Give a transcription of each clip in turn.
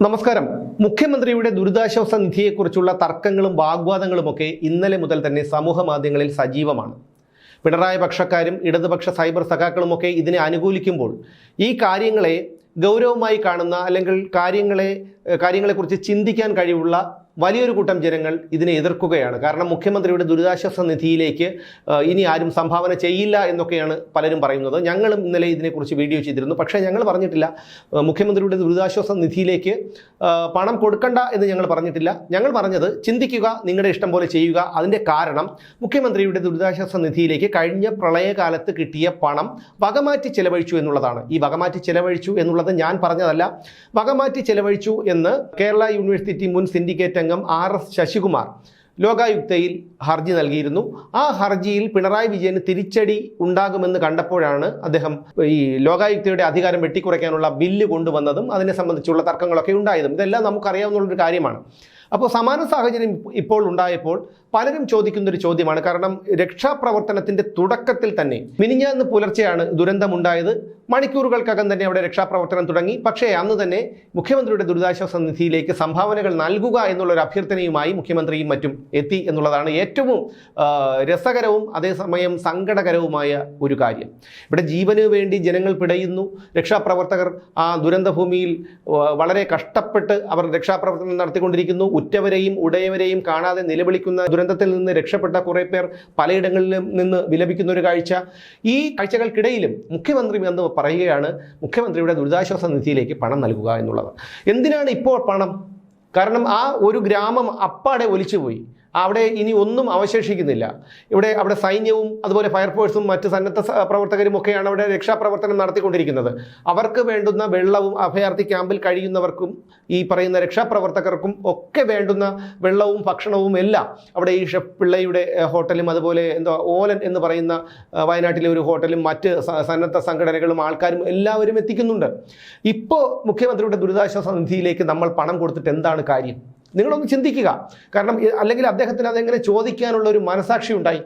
നമസ്കാരം. മുഖ്യമന്ത്രിയുടെ ദുരിതാശ്വാസ നിധിയെക്കുറിച്ചുള്ള തർക്കങ്ങളും വാഗ്വാദങ്ങളുമൊക്കെ ഇന്നലെ മുതൽ തന്നെ സമൂഹ മാധ്യമങ്ങളിൽ സജീവമാണ്. പിണറായി പക്ഷക്കാരും ഇടതുപക്ഷ സൈബർ സഖാക്കളുമൊക്കെ ഇതിനെ അനുകൂലിക്കുമ്പോൾ ഈ കാര്യങ്ങളെ ഗൗരവമായി കാണുന്ന അല്ലെങ്കിൽ കാര്യങ്ങളെ കാര്യങ്ങളെക്കുറിച്ച് ചിന്തിക്കാൻ കഴിവുള്ള വലിയൊരു കൂട്ടം ജനങ്ങൾ ഇതിനെ എതിർക്കുകയാണ്. കാരണം മുഖ്യമന്ത്രിയുടെ ദുരിതാശ്വാസ നിധിയിലേക്ക് ഇനി ആരും സംഭാവന ചെയ്യില്ല എന്നൊക്കെയാണ് പലരും പറയുന്നത്. ഞങ്ങളും ഇന്നലെ ഇതിനെക്കുറിച്ച് വീഡിയോ ചെയ്തിരുന്നു. പക്ഷേ ഞങ്ങൾ പറഞ്ഞിട്ടില്ല. മുഖ്യമന്ത്രിയുടെ ദുരിതാശ്വാസ നിധിയിലേക്ക് പണം കൊടുക്കണ്ട എന്ന് ഞങ്ങൾ പറഞ്ഞിട്ടില്ല. ഞങ്ങൾ പറഞ്ഞത് ചിന്തിക്കുക നിങ്ങളുടെ ഇഷ്ടം പോലെ ചെയ്യുക. അതിന്റെ കാരണം മുഖ്യമന്ത്രിയുടെ ദുരിതാശ്വാസ നിധിയിലേക്ക് കഴിഞ്ഞ പ്രളയകാലത്ത് കിട്ടിയ പണം വകമാറ്റി ചെലവഴിച്ചു എന്നുള്ളതാണ്. ഈ വകമാറ്റി ചെലവഴിച്ചു എന്നുള്ളത് ഞാൻ പറഞ്ഞതല്ല. വകമാറ്റി ചെലവഴിച്ചു എന്ന് കേരള യൂണിവേഴ്സിറ്റി മുൻ സിൻഡിക്കേറ്റ് അംഗം ആർ എസ് ശശികുമാർ ലോകായുക്തയിൽ ഹർജി നൽകിയിരുന്നു. ആ ഹർജിയിൽ പിണറായി വിജയന് തിരിച്ചടി ഉണ്ടാകുമെന്ന് കണ്ടപ്പോഴാണ് അദ്ദേഹം ഈ ലോകായുക്തയുടെ അധികാരം വെട്ടിക്കുറയ്ക്കാനുള്ള ബില്ല് കൊണ്ടുവന്നതും അതിനെ സംബന്ധിച്ചുള്ള തർക്കങ്ങളൊക്കെ ഉണ്ടായതും. ഇതെല്ലാം നമുക്കറിയാവുന്ന ഒരു കാര്യമാണ്. അപ്പോൾ സമാന സാഹചര്യം ഇപ്പോൾ ഉണ്ടായപ്പോൾ പലരും ചോദിക്കുന്ന ഒരു ചോദ്യമാണ്. കാരണം രക്ഷാപ്രവർത്തനത്തിന്റെ തുടക്കത്തിൽ തന്നെ മിനിഞ്ഞാന്ന് പുലർച്ചെയാണ് ദുരന്തമുണ്ടായത്. മണിക്കൂറുകൾക്കകം തന്നെ അവിടെ രക്ഷാപ്രവർത്തനം തുടങ്ങി. പക്ഷേ അന്ന് തന്നെ മുഖ്യമന്ത്രിയുടെ ദുരിതാശ്വാസ നിധിയിലേക്ക് സംഭാവനകൾ നൽകുക എന്നുള്ള ഒരു അഭ്യർത്ഥനയുമായി മുഖ്യമന്ത്രിയും മറ്റും എത്തി എന്നുള്ളതാണ് ഏറ്റവും രസകരവും അതേസമയം സങ്കടകരവുമായ ഒരു കാര്യം. ഇവിടെ ജീവന് വേണ്ടി ജനങ്ങൾ പിടയുന്നു. രക്ഷാപ്രവർത്തകർ ആ ദുരന്തഭൂമിയിൽ വളരെ കഷ്ടപ്പെട്ട് അവർ രക്ഷാപ്രവർത്തനം നടത്തിക്കൊണ്ടിരിക്കുന്നു. ഉറ്റവരെയും ഉടയവരെയും കാണാതെ നിലവിളിക്കുന്ന ദുരന്തത്തിൽ നിന്ന് രക്ഷപ്പെട്ട കുറേ പേർ പലയിടങ്ങളിലും നിന്ന് വിലപിക്കുന്ന ഒരു കാഴ്ച. ഈ കാഴ്ചകൾക്കിടയിലും മുഖ്യമന്ത്രി എന്ന് പറയുകയാണ് മുഖ്യമന്ത്രിയുടെ ദുരിതാശ്വാസ നിധിയിലേക്ക് പണം നൽകുക എന്നുള്ളത്. എന്തിനാണ് ഇപ്പോൾ പണം? കാരണം ആ ഒരു ഗ്രാമം അപ്പാടെ ഒലിച്ചുപോയി. അവിടെ ഇനി ഒന്നും അവശേഷിക്കുന്നില്ല. ഇവിടെ അവിടെ സൈന്യവും അതുപോലെ ഫയർഫോഴ്സും മറ്റ് സന്നദ്ധ പ്രവർത്തകരും ഒക്കെയാണ് അവിടെ രക്ഷാപ്രവർത്തനം നടത്തിക്കൊണ്ടിരിക്കുന്നത്. അവർക്ക് വേണ്ടുന്ന വെള്ളവും അഭയാർത്ഥി ക്യാമ്പിൽ കഴിയുന്നവർക്കും ഈ പറയുന്ന രക്ഷാപ്രവർത്തകർക്കും ഒക്കെ വേണ്ടുന്ന വെള്ളവും ഭക്ഷണവും എല്ലാം അവിടെ ഈ ഷെഫ് പിള്ളയുടെ ഹോട്ടലും അതുപോലെ എന്തോ ഓലൻ എന്ന് പറയുന്ന വയനാട്ടിലെ ഒരു ഹോട്ടലും മറ്റ് സന്നദ്ധ സംഘടനകളും ആൾക്കാരും എല്ലാവരും എത്തിക്കുന്നുണ്ട്. ഇപ്പോൾ മുഖ്യമന്ത്രിയുടെ ദുരിതാശ്വാസ നിധിയിലേക്ക് നമ്മൾ പണം കൊടുത്തിട്ട് എന്താണ് കാര്യം? നിങ്ങളൊന്ന് ചിന്തിക്കുക. കാരണം അല്ലെങ്കിൽ അദ്ദേഹത്തിന് അതെങ്ങനെ ചോദിക്കാനുള്ള ഒരു മനസാക്ഷി ഉണ്ടായി.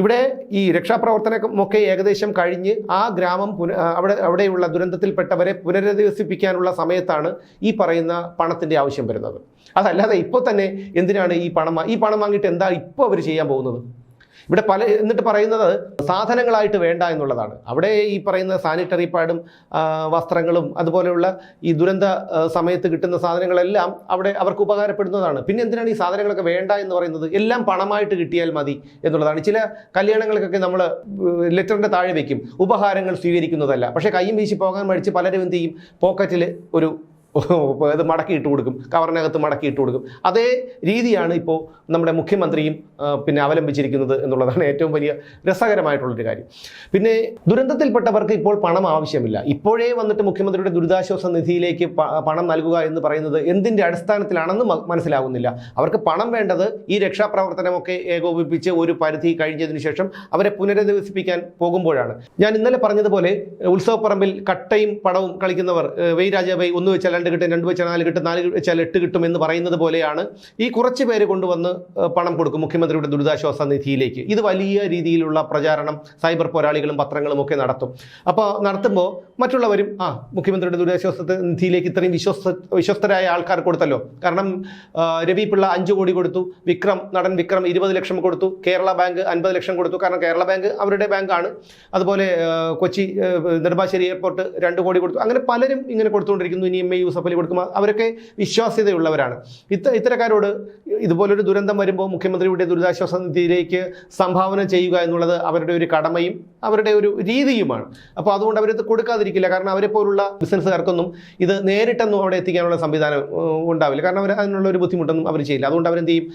ഇവിടെ ഈ രക്ഷാപ്രവർത്തനമൊക്കെ ഏകദേശം കഴിഞ്ഞ് ആ ഗ്രാമം പുന അവിടെ അവിടെയുള്ള ദുരന്തത്തിൽപ്പെട്ടവരെ പുനരധിവസിപ്പിക്കാനുള്ള സമയത്താണ് ഈ പറയുന്ന പണത്തിന്റെ ആവശ്യം വരുന്നത്. അതല്ലാതെ ഇപ്പോൾ തന്നെ എന്തിനാണ് ഈ പണം ഈ പണം വാങ്ങിയിട്ട് എന്താ ഇപ്പോൾ അവർ ചെയ്യാൻ പോകുന്നത്? ഇവിടെ പല എന്നിട്ട് പറയുന്നത് സാധനങ്ങളായിട്ട് വേണ്ട എന്നുള്ളതാണ്. അവിടെ ഈ പറയുന്ന സാനിറ്ററി പാഡും വസ്ത്രങ്ങളും അതുപോലെയുള്ള ഈ ദുരന്ത സമയത്ത് കിട്ടുന്ന സാധനങ്ങളെല്ലാം അവിടെ അവർക്ക് ഉപകാരപ്പെടുന്നതാണ്. പിന്നെ എന്തിനാണ് ഈ സാധനങ്ങളൊക്കെ വേണ്ട എന്ന് പറയുന്നത്? എല്ലാം പണമായിട്ട് കിട്ടിയാൽ മതി എന്നുള്ളതാണ്. ചില കല്യാണങ്ങൾക്കൊക്കെ നമ്മൾ ലെറ്ററിന്റെ താഴെ വയ്ക്കും ഉപഹാരങ്ങൾ സ്വീകരിക്കുന്നതല്ല. പക്ഷേ കൈയും വീശി പോകാൻ മടിച്ച് പലരും എന്ത് ചെയ്യും? പോക്കറ്റിൽ ഒരു ഇത് മടക്കി ഇട്ട് കൊടുക്കും. കവറിനകത്ത് മടക്കി ഇട്ട് കൊടുക്കും. അതേ രീതിയാണ് ഇപ്പോൾ നമ്മുടെ മുഖ്യമന്ത്രിയും പിന്നെ അവലംബിച്ചിരിക്കുന്നത് എന്നുള്ളതാണ് ഏറ്റവും വലിയ രസകരമായിട്ടുള്ളൊരു കാര്യം. പിന്നെ ദുരന്തത്തിൽപ്പെട്ടവർക്ക് ഇപ്പോൾ പണം ആവശ്യമില്ല. ഇപ്പോഴേ വന്നിട്ട് മുഖ്യമന്ത്രിയുടെ ദുരിതാശ്വാസ നിധിയിലേക്ക് പണം നൽകുക എന്ന് പറയുന്നത് എന്തിന്റെ അടിസ്ഥാനത്തിലാണെന്ന് മനസ്സിലാകുന്നില്ല അവർക്ക് പണം വേണ്ടത് ഈ രക്ഷാപ്രവർത്തനമൊക്കെ ഏകോപിപ്പിച്ച് ഒരു പരിധി കഴിഞ്ഞതിന് ശേഷം അവരെ പുനരധിവസിപ്പിക്കാൻ പോകുമ്പോഴാണ്. ഞാൻ ഇന്നലെ പറഞ്ഞതുപോലെ ഉത്സവപ്പറമ്പിൽ കട്ടയും പടവും കളിക്കുന്നവർ വെയ് രാജ ഒന്ന് വെച്ചാൽ രണ്ട് കിട്ടും രണ്ട് വെച്ചാൽ നാല് കിട്ടും നാല് വെച്ചാൽ എട്ട് കിട്ടും എന്ന് പറയുന്നത് പോലെയാണ് ഈ കുറച്ച് പേര് കൊണ്ടുവന്ന് പണം കൊടുക്കും മുഖ്യമന്ത്രിയുടെ ദുരിതാശ്വാസ നിധിയിലേക്ക്. ഇത് വലിയ രീതിയിലുള്ള പ്രചാരണം സൈബർ പോരാളികളും പത്രങ്ങളും ഒക്കെ നടത്തും. അപ്പോൾ നടത്തുമ്പോൾ മറ്റുള്ളവരും ആ മുഖ്യമന്ത്രിയുടെ ദുരിതാശ്വാസ നിധിയിലേക്ക് ഇത്രയും വിശ്വസ്ത വിശ്വസ്തരായ ആൾക്കാർ കൊടുത്തല്ലോ. കാരണം രവി പിള്ള അഞ്ച് കോടി കൊടുത്തു വിക്രം നടൻ വിക്രം ഇരുപത് ലക്ഷം കൊടുത്തു കേരള ബാങ്ക് അൻപത് ലക്ഷം കൊടുത്തു. കാരണം കേരള ബാങ്ക് അവരുടെ ബാങ്കാണ്. അതുപോലെ കൊച്ചി നെടുമ്പാശ്ശേരി എയർപോർട്ട് രണ്ട് കോടി കൊടുത്തു. അങ്ങനെ പലരും ഇങ്ങനെ കൊടുത്തുകൊണ്ടിരിക്കുന്നു. ഇനി എം എ യൂസഫ് അലി കൊടുക്കുമ്പോൾ അവരൊക്കെ വിശ്വാസ്യതയുള്ളവരാണ്. ഇത്ത ഇത്തരക്കാരോട് ഇതുപോലൊരു ദുരന്തം വരുമ്പോൾ മുഖ്യമന്ത്രിയുടെ ദുരിതാശ്വാസ നിധിയിലേക്ക് സംഭാവന ചെയ്യുക എന്നുള്ളത് അവരുടെ ഒരു കടമയും അവരുടെ ഒരു രീതിയുമാണ്. അപ്പോൾ അതുകൊണ്ട് അവരത് കൊടുക്കാതിരിക്കില്ല. കാരണം അവരെ പോലുള്ള ബിസിനസ്സുകാർക്കൊന്നും ഇത് നേരിട്ടൊന്നും അവിടെ എത്തിക്കാനുള്ള സംവിധാനം ഉണ്ടാവില്ല. കാരണം അവർ അതിനുള്ള ഒരു ബുദ്ധിമുട്ടൊന്നും അവർ ചെയ്യില്ല. അതുകൊണ്ട് അവരെന്ത് ചെയ്യും?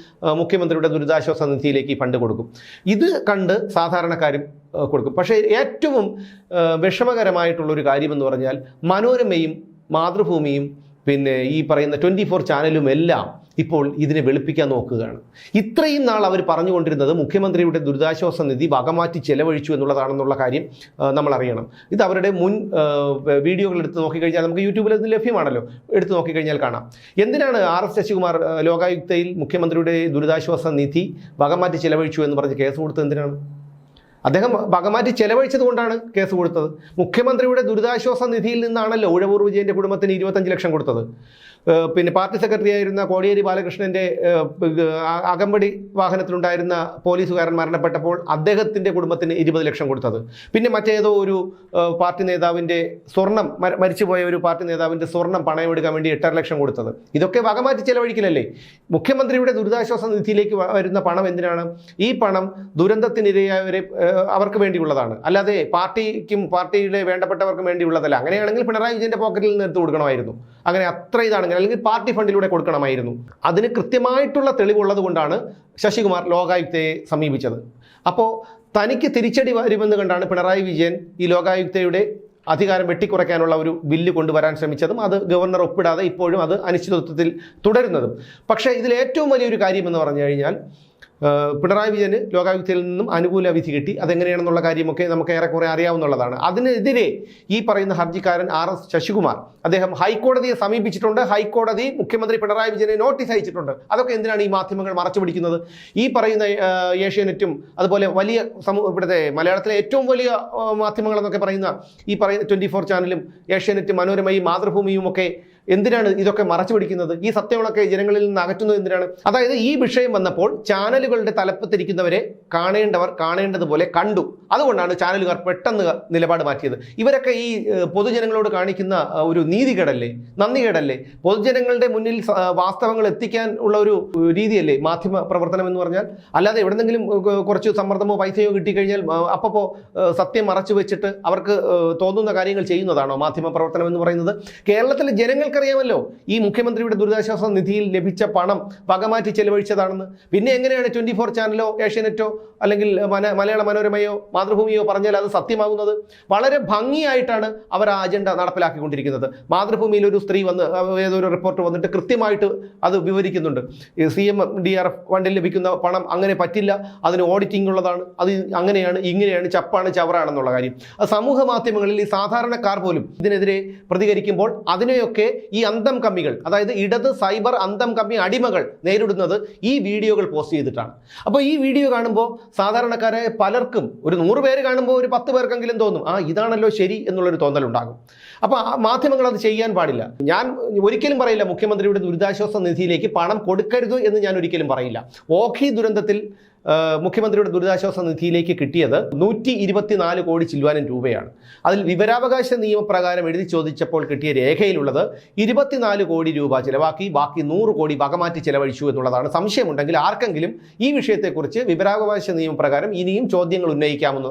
മുഖ്യമന്ത്രിയുടെ ദുരിതാശ്വാസ നിധിയിലേക്ക് ഈ ഫണ്ട് കൊടുക്കും. ഇത് കണ്ട് സാധാരണക്കാരും കൊടുക്കും. പക്ഷേ ഏറ്റവും വിഷമകരമായിട്ടുള്ളൊരു കാര്യമെന്ന് പറഞ്ഞാൽ മനോരമയും മാതൃഭൂമിയും പിന്നെ ഈ പറയുന്ന ട്വന്റി ഫോർ ചാനലും എല്ലാം ഇപ്പോൾ ഇതിനെ വെളുപ്പിക്കാൻ നോക്കുകയാണ്. ഇത്രയും നാൾ അവർ പറഞ്ഞുകൊണ്ടിരുന്നത് മുഖ്യമന്ത്രിയുടെ ദുരിതാശ്വാസ നിധി വകമാറ്റി ചെലവഴിച്ചു എന്നുള്ളതാണെന്നുള്ള കാര്യം നമ്മൾ അറിയണം ഇത് അവരുടെ മുൻ വീഡിയോകൾ എടുത്ത് നോക്കിക്കഴിഞ്ഞാൽ നമുക്ക് യൂട്യൂബിൽ ഇത് ലഭ്യമാണല്ലോ. എടുത്ത് നോക്കിക്കഴിഞ്ഞാൽ കാണാം. എന്തിനാണ് ആർ എസ് ശശികുമാർ ലോകായുക്തയിൽ മുഖ്യമന്ത്രിയുടെ ദുരിതാശ്വാസ നിധി വകമാറ്റി ചെലവഴിച്ചു എന്ന് പറഞ്ഞ് കേസ് കൊടുത്തത് എന്തിനാണ്? അദ്ദേഹം വകമാറ്റി ചെലവഴിച്ചത് കൊണ്ടാണ് കേസ് കൊടുത്തത്. മുഖ്യമന്ത്രിയുടെ ദുരിതാശ്വാസ നിധിയിൽ നിന്നാണല്ലോ ഉഴവൂർ വിജയന്റെ കുടുംബത്തിന് ഇരുപത്തഞ്ച് ലക്ഷം കൊടുത്തത്. പിന്നെ പാർട്ടി സെക്രട്ടറി ആയിരുന്ന കോടിയേരി ബാലകൃഷ്ണന്റെ ഏഹ്, അകമ്പടി വാഹനത്തിലുണ്ടായിരുന്ന പോലീസുകാരൻ മരണപ്പെട്ടപ്പോൾ അദ്ദേഹത്തിന്റെ കുടുംബത്തിന് ഇരുപത് ലക്ഷം കൊടുത്തത്. പിന്നെ മറ്റേതോ ഒരു പാർട്ടി നേതാവിന്റെ സ്വർണം മരിച്ചുപോയ ഒരു പാർട്ടി നേതാവിന്റെ സ്വർണം പണയമെടുക്കാൻ വേണ്ടി എട്ടര ലക്ഷം കൊടുത്തത്. ഇതൊക്കെ വകമാറ്റി ചെലവഴിക്കലല്ലേ? മുഖ്യമന്ത്രിയുടെ ദുരിതാശ്വാസ നിധിയിലേക്ക് വരുന്ന പണം എന്തിനാണ്? ഈ പണം ദുരന്തത്തിനിരയായവരെ അവർക്ക് വേണ്ടിയുള്ളതാണ്. അല്ലാതെ പാർട്ടിക്കും പാർട്ടിയുടെ വേണ്ടപ്പെട്ടവർക്കും വേണ്ടിയുള്ളതല്ല. അങ്ങനെയാണെങ്കിൽ പിണറായി വിജയന്റെ പോക്കറ്റിൽ നിന്ന് എടുത്ത് കൊടുക്കണമായിരുന്നു. അങ്ങനെ അത്ര ഇതാണെങ്കിൽ അല്ലെങ്കിൽ പാർട്ടി ഫണ്ടിലൂടെ കൊടുക്കണമായിരുന്നു. അതിന് കൃത്യമായിട്ടുള്ള തെളിവുള്ളത് കൊണ്ടാണ് ശശികുമാർ ലോകായുക്തയെ സമീപിച്ചത്. അപ്പോൾ തനിക്ക് തിരിച്ചടി വരുമെന്ന് കണ്ടാണ് പിണറായി വിജയൻ ഈ ലോകായുക്തയുടെ അധികാരം വെട്ടിക്കുറയ്ക്കാനുള്ള ഒരു ബില്ല് കൊണ്ടുവരാൻ ശ്രമിച്ചതും അത് ഗവർണർ ഒപ്പിടാതെ ഇപ്പോഴും അത് അനിശ്ചിതത്വത്തിൽ തുടരുന്നതും. പക്ഷേ ഇതിൽ ഏറ്റവും വലിയൊരു കാര്യമെന്ന് പറഞ്ഞു കഴിഞ്ഞാൽ പിണറായി വിജയന് ലോകായുക്തയിൽ നിന്നും അനുകൂല വിധി കിട്ടി. അതെങ്ങനെയാണെന്നുള്ള കാര്യമൊക്കെ നമുക്ക് ഏറെക്കുറെ അറിയാവുന്നതാണ്. അതിനെതിരെ ഈ പറയുന്ന ഹർജിക്കാരൻ ആർ എസ് ശശികുമാർ അദ്ദേഹം ഹൈക്കോടതിയെ സമീപിച്ചിട്ടുണ്ട്. ഹൈക്കോടതി മുഖ്യമന്ത്രി പിണറായി വിജയനെ നോട്ടീസ് അയച്ചിട്ടുണ്ട്. അതൊക്കെ എന്തിനാണ് ഈ മാധ്യമങ്ങൾ മറച്ചു പിടിക്കുന്നത്? ഈ പറയുന്ന ഏഷ്യാനെറ്റും അതുപോലെ വലിയ സമൂഹ ഇവിടുത്തെ മലയാളത്തിലെ ഏറ്റവും വലിയ മാധ്യമങ്ങളെന്നൊക്കെ പറയുന്ന ഈ പറയുന്ന ട്വന്റി ഫോർ ചാനലും ഏഷ്യാനെറ്റും മനോരമയും മാതൃഭൂമിയും ഒക്കെ എന്തിനാണ് ഇതൊക്കെ മറച്ചു പിടിക്കുന്നത്? ഈ സത്യങ്ങളൊക്കെ ജനങ്ങളിൽ നിന്ന് അകറ്റുന്നത് എന്തിനാണ്? അതായത് ഈ വിഷയം വന്നപ്പോൾ ചാനലുകളുടെ തലപ്പത്തിരിക്കുന്നവരെ കാണേണ്ടവർ കാണേണ്ടതുപോലെ കണ്ടു. അതുകൊണ്ടാണ് ചാനലുകാർ പെട്ടെന്ന് നിലപാട് മാറ്റിയത്. ഇവരൊക്കെ ഈ പൊതുജനങ്ങളോട് കാണിക്കുന്ന ഒരു നീതികേടല്ലേ? നന്ദികേടല്ലേ? പൊതുജനങ്ങളുടെ മുന്നിൽ വാസ്തവങ്ങൾ എത്തിക്കാൻ ഉള്ള ഒരു രീതിയല്ലേ മാധ്യമ പ്രവർത്തനം എന്ന് പറഞ്ഞാൽ? അല്ലാതെ എവിടെന്നെങ്കിലും കുറച്ച് സമ്മർദ്ദമോ പൈസയോ കിട്ടിക്കഴിഞ്ഞാൽ അപ്പോൾ സത്യം മറച്ചു വെച്ചിട്ട് അവർക്ക് തോന്നുന്ന കാര്യങ്ങൾ ചെയ്യുന്നതാണോ മാധ്യമ പ്രവർത്തനം എന്ന് പറയുന്നത്? കേരളത്തിലെ ജനങ്ങൾക്കറിയാമല്ലോ ഈ മുഖ്യമന്ത്രിയുടെ ദുരിതാശ്വാസ നിധിയിൽ ലഭിച്ച പണം വകമാറ്റി ചെലവഴിച്ചതാണെന്ന്. പിന്നെ എങ്ങനെയാണ് ട്വന്റി ഫോർ ചാനലോ ഏഷ്യാനെറ്റോ അല്ലെങ്കിൽ മന മലയാള മനോരമയോ മാതൃഭൂമിയോ പറഞ്ഞാൽ അത് സത്യമാകുന്നത്? വളരെ ഭംഗിയായിട്ടാണ് അവർ ആ അജണ്ട നടപ്പിലാക്കിക്കൊണ്ടിരിക്കുന്നത്. മാതൃഭൂമിയിൽ ഒരു സ്ത്രീ വന്ന് ഏതൊരു റിപ്പോർട്ട് വന്നിട്ട് കൃത്യമായിട്ട് അത് വിവരിക്കുന്നുണ്ട്. C M D R F ഫണ്ടിൽ ലഭിക്കുന്ന പണം അങ്ങനെ പറ്റില്ല അതിന് ഓഡിറ്റിംഗ് ഉള്ളതാണ് അത് അങ്ങനെയാണ് ഇങ്ങനെയാണ് ചപ്പാണ് ചവറാണെന്നുള്ള കാര്യം. സമൂഹ മാധ്യമങ്ങളിൽ ഈ സാധാരണക്കാർ പോലും ഇതിനെതിരെ പ്രതികരിക്കുമ്പോൾ അതിനെയൊക്കെ ഈ അന്തം കമ്മികൾ അതായത് ഇടത് സൈബർ അന്തം കമ്മി അടിമകൾ നേരിടുന്നത് ഈ വീഡിയോകൾ പോസ്റ്റ് ചെയ്തിട്ടാണ്. അപ്പോൾ ഈ വീഡിയോ കാണുമ്പോൾ സാധാരണക്കാരെ പലർക്കും ഒരു നൂറ് പേര് കാണുമ്പോൾ ഒരു പത്ത് പേർക്കെങ്കിലും തോന്നും ആ ഇതാണല്ലോ ശരി എന്നുള്ളൊരു തോന്നലുണ്ടാകും. അപ്പോൾ ആ മാധ്യമങ്ങൾ അത് ചെയ്യാൻ പാടില്ല. ഞാൻ ഒരിക്കലും പറയില്ല മുഖ്യമന്ത്രിയുടെ ദുരിതാശ്വാസ നിധിയിലേക്ക് പണം കൊടുക്കരുത് എന്ന് ഞാൻ ഒരിക്കലും പറയില്ല. ഓഖി ദുരന്തത്തിൽ മുഖ്യമന്ത്രിയുടെ ദുരിതാശ്വാസ നിധിയിലേക്ക് കിട്ടിയത് നൂറ്റി ഇരുപത്തിനാല് കോടി ചില്ലുവാനും രൂപയാണ്. അതിൽ വിവരാവകാശ നിയമപ്രകാരം എഴുതി ചോദിച്ചപ്പോൾ കിട്ടിയ രേഖയിലുള്ളത് ഇരുപത്തിനാല് കോടി രൂപ ചിലവാക്കി ബാക്കി നൂറ് കോടി വകമാറ്റി ചിലവഴിച്ചു എന്നുള്ളതാണ്. സംശയമുണ്ടെങ്കിൽ ആർക്കെങ്കിലും ഈ വിഷയത്തെക്കുറിച്ച് വിവരാവകാശ നിയമപ്രകാരം ഇനിയും ചോദ്യങ്ങൾ ഉന്നയിക്കാവുന്ന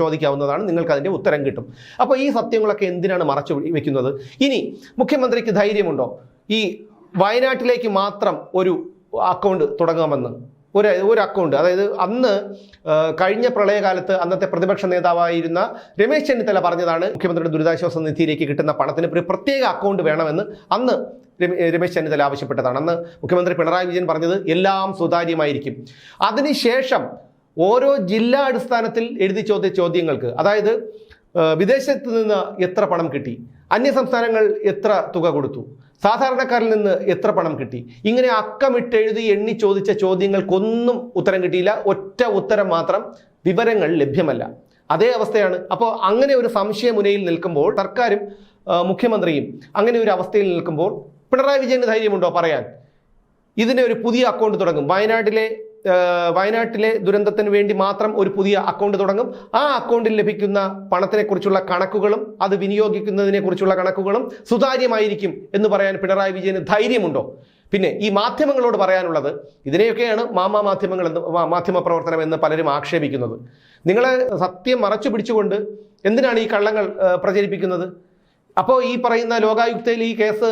ചോദിക്കാവുന്നതാണ് നിങ്ങൾക്ക് അതിന്റെ ഉത്തരം കിട്ടും. അപ്പോൾ ഈ സത്യങ്ങളൊക്കെ എന്തിനാണ് മറച്ചു വെക്കുന്നത്? ഇനി മുഖ്യമന്ത്രിക്ക് ധൈര്യമുണ്ടോ? ഈ വയനാട്ടിലേക്ക് മാത്രം ഒരു അക്കൗണ്ട് തുടങ്ങാമെന്ന്? ഒരു ഒരു അക്കൗണ്ട് അതായത് അന്ന് കഴിഞ്ഞ പ്രളയകാലത്ത് അന്നത്തെ പ്രതിപക്ഷ നേതാവായിരുന്ന രമേശ് ചെന്നിത്തല പറഞ്ഞതാണ് മുഖ്യമന്ത്രിയുടെ ദുരിതാശ്വാസ നിധിയിലേക്ക് കിട്ടുന്ന പണത്തിന് ഒരു പ്രത്യേക അക്കൗണ്ട് വേണമെന്ന് അന്ന് രമേശ് ചെന്നിത്തല ആവശ്യപ്പെട്ടതാണ്. അന്ന് മുഖ്യമന്ത്രി പിണറായി വിജയൻ പറഞ്ഞത് എല്ലാം സുതാര്യമായിരിക്കും. അതിനുശേഷം ഓരോ ജില്ലാ അടിസ്ഥാനത്തിൽ എഴുതി ചോദ്യ ചോദ്യങ്ങൾക്ക് അതായത് വിദേശത്ത് നിന്ന് എത്ര പണം കിട്ടി അന്യ സംസ്ഥാനങ്ങൾ എത്ര തുക കൊടുത്തു സാധാരണക്കാരിൽ നിന്ന് എത്ര പണം കിട്ടി? ഇങ്ങനെ അക്കമിട്ടെഴുതി എണ്ണി ചോദിച്ച ചോദ്യങ്ങൾക്കൊന്നും ഉത്തരം കിട്ടിയില്ല. ഒറ്റ ഉത്തരം മാത്രം വിവരങ്ങൾ ലഭ്യമല്ല. അതേ അവസ്ഥയാണ്. അപ്പോൾ അങ്ങനെ ഒരു സംശയമുനയിൽ നിൽക്കുമ്പോൾ സർക്കാരും മുഖ്യമന്ത്രിയും അങ്ങനെ ഒരു അവസ്ഥയിൽ നിൽക്കുമ്പോൾ പിണറായി വിജയന് ധൈര്യമുണ്ടോ പറയാൻ? ഇതിനെ ഒരു പുതിയ അക്കൗണ്ട് തുടങ്ങും. വയനാട്ടിലെ വയനാട്ടിലെ ദുരന്തത്തിന് വേണ്ടി മാത്രം ഒരു പുതിയ അക്കൗണ്ട് തുടങ്ങും. ആ അക്കൗണ്ടിൽ ലഭിക്കുന്ന പണത്തിനെക്കുറിച്ചുള്ള കണക്കുകളും അത് വിനിയോഗിക്കുന്നതിനെ കുറിച്ചുള്ള കണക്കുകളും സുതാര്യമായിരിക്കും എന്ന് പറയാൻ പിണറായി വിജയന് ധൈര്യമുണ്ടോ? പിന്നെ ഈ മാധ്യമങ്ങളോട് പറയാനുള്ളത് ഇതിനെയൊക്കെയാണ് മാമാ മാധ്യമങ്ങൾ എന്ന് മാധ്യമ പ്രവർത്തനം എന്ന് പലരും ആക്ഷേപിക്കുന്നത്. നിങ്ങളെ സത്യം മറച്ചു പിടിച്ചുകൊണ്ട് എന്തിനാണ് ഈ കള്ളങ്ങൾ പ്രചരിപ്പിക്കുന്നത്? അപ്പോൾ ഈ പറയുന്ന ലോകായുക്തയിൽ ഈ കേസ്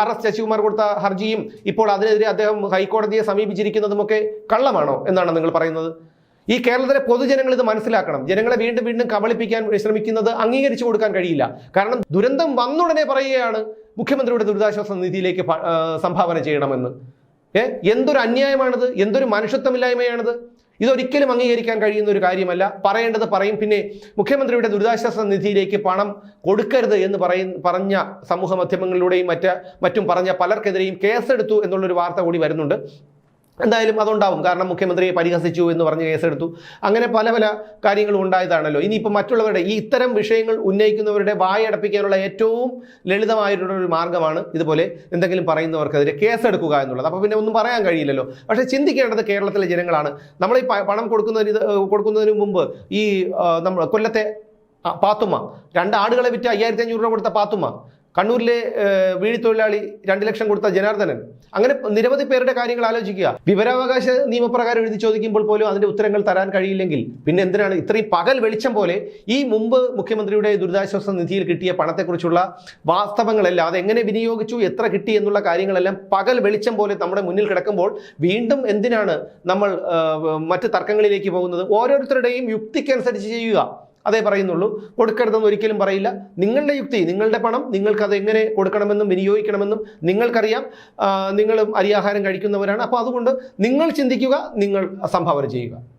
ആർ എസ് ശശികുമാർ കൊടുത്ത ഹർജിയും ഇപ്പോൾ അതിനെതിരെ അദ്ദേഹം ഹൈക്കോടതിയെ സമീപിച്ചിരിക്കുന്നതുമൊക്കെ കള്ളമാണോ എന്നാണ് നിങ്ങൾ പറയുന്നത്? ഈ കേരളത്തിലെ പൊതുജനങ്ങൾ ഇത് മനസ്സിലാക്കണം. ജനങ്ങളെ വീണ്ടും വീണ്ടും കബളിപ്പിക്കാൻ ശ്രമിക്കുന്നത് അംഗീകരിച്ചു കൊടുക്കാൻ കഴിയില്ല. കാരണം ദുരന്തം വന്നുടനെ പറയുകയാണ് മുഖ്യമന്ത്രിയുടെ ദുരിതാശ്വാസ നിധിയിലേക്ക് സംഭാവന ചെയ്യണമെന്ന്. ഏ എന്തൊരു അന്യായമാണിത്? എന്തൊരു മനുഷ്യത്വമില്ലായ്മയാണിത്? ഇതൊരിക്കലും അംഗീകരിക്കാൻ കഴിയുന്ന ഒരു കാര്യമല്ല. പറയേണ്ടത് പറയും പിന്നെ മുഖ്യമന്ത്രിയുടെ ദുരിതാശ്വാസ നിധിയിലേക്ക് പണം കൊടുക്കരുത് എന്ന് പറയ പറഞ്ഞ സമൂഹ മാധ്യമങ്ങളിലൂടെയും മറ്റ് മറ്റും പറഞ്ഞ പലർക്കെതിരെയും കേസെടുത്തു എന്നുള്ളൊരു വാർത്ത കൂടി വരുന്നുണ്ട്. എന്തായാലും അതുണ്ടാവും. കാരണം മുഖ്യമന്ത്രിയെ പരിഹസിച്ചു എന്ന് പറഞ്ഞ് കേസെടുത്തു. അങ്ങനെ പല പല കാര്യങ്ങളും ഉണ്ടായതാണല്ലോ. ഇനിയിപ്പോൾ മറ്റുള്ളവരുടെ ഈ ഇത്തരം വിഷയങ്ങൾ ഉന്നയിക്കുന്നവരുടെ വായടപ്പിക്കാനുള്ള ഏറ്റവും ലളിതമായിട്ടുള്ള ഒരു മാർഗമാണ് ഇതുപോലെ എന്തെങ്കിലും പറയുന്നവർക്കെതിരെ കേസെടുക്കുക എന്നുള്ളത്. അപ്പോൾ പിന്നെ ഒന്നും പറയാൻ കഴിയില്ലല്ലോ. പക്ഷേ ചിന്തിക്കേണ്ടത് കേരളത്തിലെ ജനങ്ങളാണ്. നമ്മൾ ഈ പണം കൊടുക്കുന്നതിന് കൊടുക്കുന്നതിന് മുമ്പ് ഈ നമ്മൾ കൊല്ലത്തെ പാത്തുമ്മ രണ്ട് ആടുകളെ വിറ്റ് അയ്യായിരത്തി അഞ്ഞൂറ് രൂപ കൊടുത്ത പാത്തുമ്മ കണ്ണൂരിലെ വീഴിത്തൊഴിലാളി രണ്ട് ലക്ഷം കൊടുത്ത ജനാർദ്ദനൻ. അങ്ങനെ നിരവധി പേരുടെ കാര്യങ്ങൾ ആലോചിക്കുക. വിവരാവകാശ നിയമപ്രകാരം എഴുതി ചോദിക്കുമ്പോൾ പോലും അതിന്റെ ഉത്തരങ്ങൾ തരാൻ കഴിയില്ലെങ്കിൽ പിന്നെ എന്തിനാണ് ഇത്രയും പകൽ വെളിച്ചം പോലെ ഈ മുമ്പ് മുഖ്യമന്ത്രിയുടെ ദുരിതാശ്വാസ നിധിയിൽ കിട്ടിയ പണത്തെക്കുറിച്ചുള്ള വാസ്തവങ്ങളെല്ലാം അതെങ്ങനെ വിനിയോഗിച്ചു എത്ര കിട്ടി എന്നുള്ള കാര്യങ്ങളെല്ലാം പകൽ വെളിച്ചം പോലെ നമ്മുടെ മുന്നിൽ കിടക്കുമ്പോൾ വീണ്ടും എന്തിനാണ് നമ്മൾ മറ്റ് തർക്കങ്ങളിലേക്ക് പോകുന്നത്? ഓരോരുത്തരുടെയും യുക്തിക്കനുസരിച്ച് ചെയ്യുക. അതേ പറയുന്നുള്ളൂ. കൊടുക്കരുതെന്ന് ഒരിക്കലും പറയില്ല. നിങ്ങളുടെ യുക്തി നിങ്ങളുടെ പണം നിങ്ങൾക്ക് അത് എങ്ങനെ കൊടുക്കണമെന്നും വിനിയോഗിക്കണമെന്നും നിങ്ങൾക്കറിയാം. നിങ്ങളും അരിയാഹാരം കഴിക്കുന്നവരാണ്. അപ്പോൾ അതുകൊണ്ട് നിങ്ങൾ ചിന്തിക്കുക നിങ്ങൾ സംഭാവന ചെയ്യുക.